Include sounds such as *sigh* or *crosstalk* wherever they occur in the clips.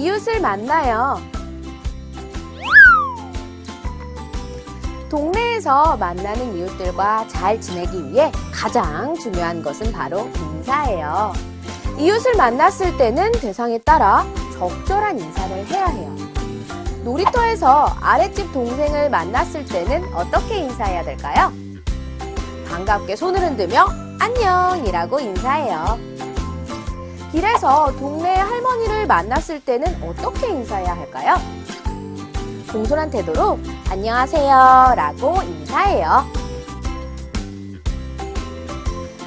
이웃을 만나요. 동네에서 만나는 이웃들과 잘 지내기 위해 가장 중요한 것은 바로 인사예요. 이웃을 만났을 때는 대상에 따라 적절한 인사를 해야 해요. 놀이터에서 아랫집 동생을 만났을 때는 어떻게 인사해야 될까요? 반갑게 손을 흔들며 안녕이라고 인사해요. 길에서 동네 할머니를 만났을 때는 어떻게 인사해야 할까요? 공손한 태도로 안녕하세요 라고 인사해요.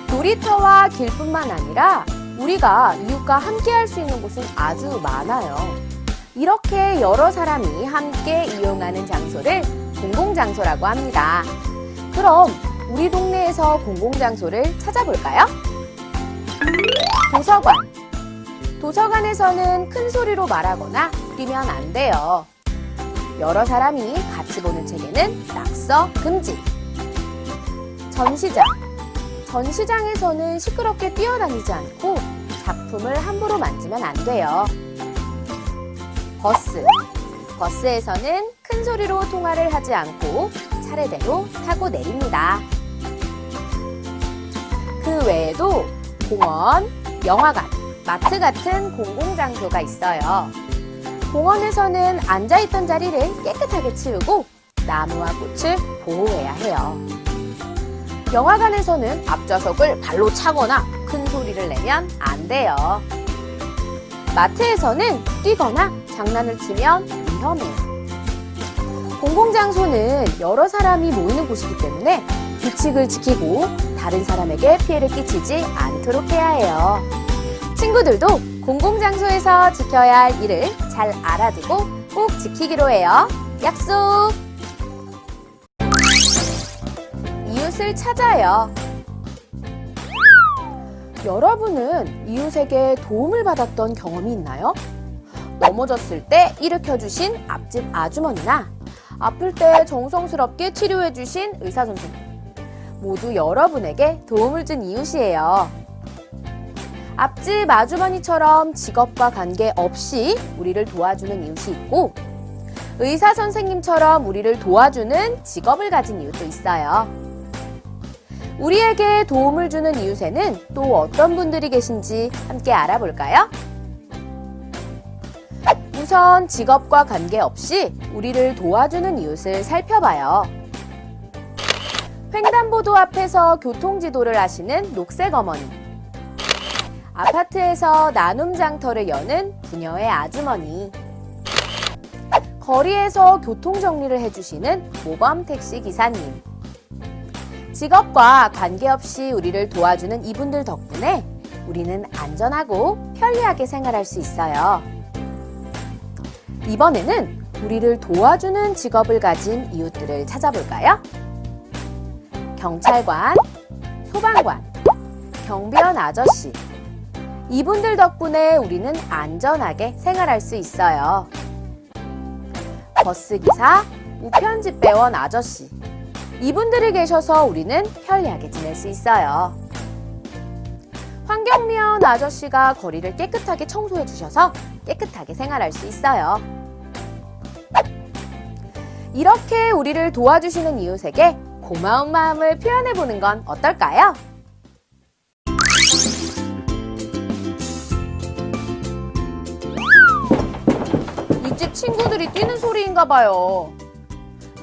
놀이터와 길뿐만 아니라 우리가 이웃과 함께 할 수 있는 곳은 아주 많아요. 이렇게 여러 사람이 함께 이용하는 장소를 공공장소라고 합니다. 그럼 우리 동네에서 공공장소를 찾아볼까요? 도서관. 도서관에서는 큰 소리로 말하거나 뛰면 안 돼요. 여러 사람이 같이 보는 책에는 낙서 금지. 전시장. 전시장에서는 시끄럽게 뛰어다니지 않고 작품을 함부로 만지면 안 돼요. 버스. 버스에서는 큰 소리로 통화를 하지 않고 차례대로 타고 내립니다. 그 외에도 공원, 영화관, 마트 같은 공공장소가 있어요. 공원에서는 앉아있던 자리를 깨끗하게 치우고 나무와 꽃을 보호해야 해요. 영화관에서는 앞좌석을 발로 차거나 큰 소리를 내면 안 돼요. 마트에서는 뛰거나 장난을 치면 위험해요. 공공장소는 여러 사람이 모이는 곳이기 때문에 규칙을 지키고 다른 사람에게 피해를 끼치지 않도록 해야 해요. 친구들도 공공장소에서 지켜야 할 일을 잘 알아두고 꼭 지키기로 해요. 약속! 이웃을 찾아요. 여러분은 이웃에게 도움을 받았던 경험이 있나요? 넘어졌을 때 일으켜주신 앞집 아주머니나 아플 때 정성스럽게 치료해주신 의사 선생님. 모두 여러분에게 도움을 준 이웃이에요. 앞집 아주머니처럼 직업과 관계없이 우리를 도와주는 이웃이 있고, 의사 선생님처럼 우리를 도와주는 직업을 가진 이웃도 있어요. 우리에게 도움을 주는 이웃에는 또 어떤 분들이 계신지 함께 알아볼까요? 우선 직업과 관계없이 우리를 도와주는 이웃을 살펴봐요. 횡단보도 앞에서 교통지도를 하시는 녹색 어머니. 아파트에서 나눔 장터를 여는 부녀의 아주머니. 거리에서 교통 정리를 해주시는 모범 택시 기사님. 직업과 관계없이 우리를 도와주는 이분들 덕분에 우리는 안전하고 편리하게 생활할 수 있어요. 이번에는 우리를 도와주는 직업을 가진 이웃들을 찾아볼까요? 경찰관, 소방관, 경비원 아저씨. 이분들 덕분에 우리는 안전하게 생활할 수 있어요. 버스기사, 우편집배원 아저씨. 이분들이 계셔서 우리는 편리하게 지낼 수 있어요. 환경미화원 아저씨가 거리를 깨끗하게 청소해 주셔서 깨끗하게 생활할 수 있어요. 이렇게 우리를 도와주시는 이웃에게 고마운 마음을 표현해 보는 건 어떨까요? 이 집 친구들이 뛰는 소리인가 봐요.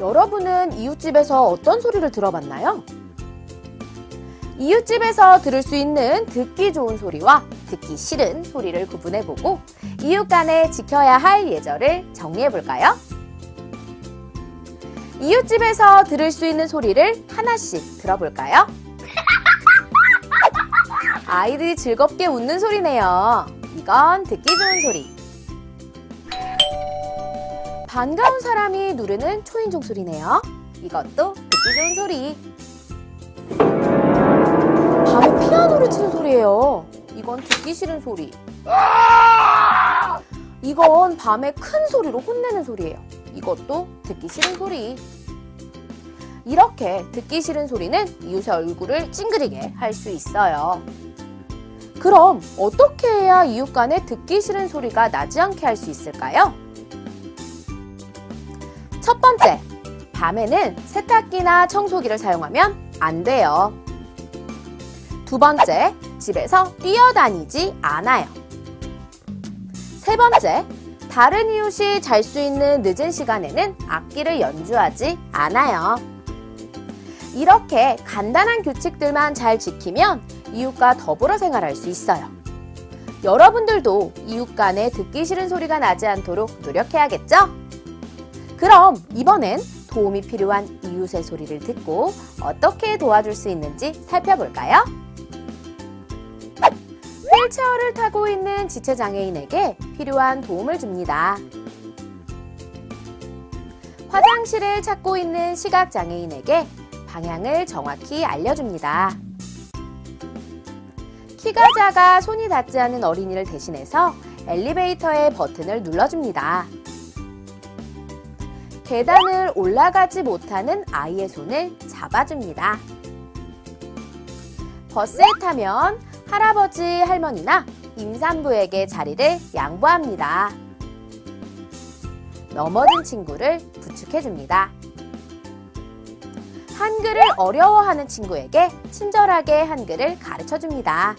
여러분은 이웃집에서 어떤 소리를 들어봤나요? 이웃집에서 들을 수 있는 듣기 좋은 소리와 듣기 싫은 소리를 구분해보고 이웃 간에 지켜야 할 예절을 정리해볼까요? 이웃집에서 들을 수 있는 소리를 하나씩 들어볼까요? *laughs* 아이들이 즐겁게 웃는 소리네요. 이건 듣기 좋은 소리. 반가운 사람이 누르는 초인종 소리네요. 이것도 듣기 좋은 소리. 밤에 피아노를 치는 소리예요. 이건 듣기 싫은 소리. 이건 밤에 큰 소리로 혼내는 소리예요. 이것도 듣기 싫은 소리. 이렇게 듣기 싫은 소리는 이웃의 얼굴을 찡그리게 할 수 있어요. 그럼 어떻게 해야 이웃 간에 듣기 싫은 소리가 나지 않게 할 수 있을까요? 첫 번째, 밤에는 세탁기나 청소기를 사용하면 안 돼요. 두 번째, 집에서 뛰어다니지 않아요. 세 번째, 다른 이웃이 잘 수 있는 늦은 시간에는 악기를 연주하지 않아요. 이렇게 간단한 규칙들만 잘 지키면 이웃과 더불어 생활할 수 있어요. 여러분들도 이웃 간에 듣기 싫은 소리가 나지 않도록 노력해야겠죠? 그럼 이번엔 도움이 필요한 이웃의 소리를 듣고 어떻게 도와줄 수 있는지 살펴볼까요? 휠체어를 타고 있는 지체장애인에게 필요한 도움을 줍니다. 화장실을 찾고 있는 시각장애인에게 방향을 정확히 알려줍니다. 키가 작아 손이 닿지 않은 어린이를 대신해서 엘리베이터의 버튼을 눌러줍니다. 계단을 올라가지 못하는 아이의 손을 잡아줍니다. 버스에 타면 할아버지, 할머니나 임산부에게 자리를 양보합니다. 넘어진 친구를 부축해줍니다. 한글을 어려워하는 친구에게 친절하게 한글을 가르쳐줍니다.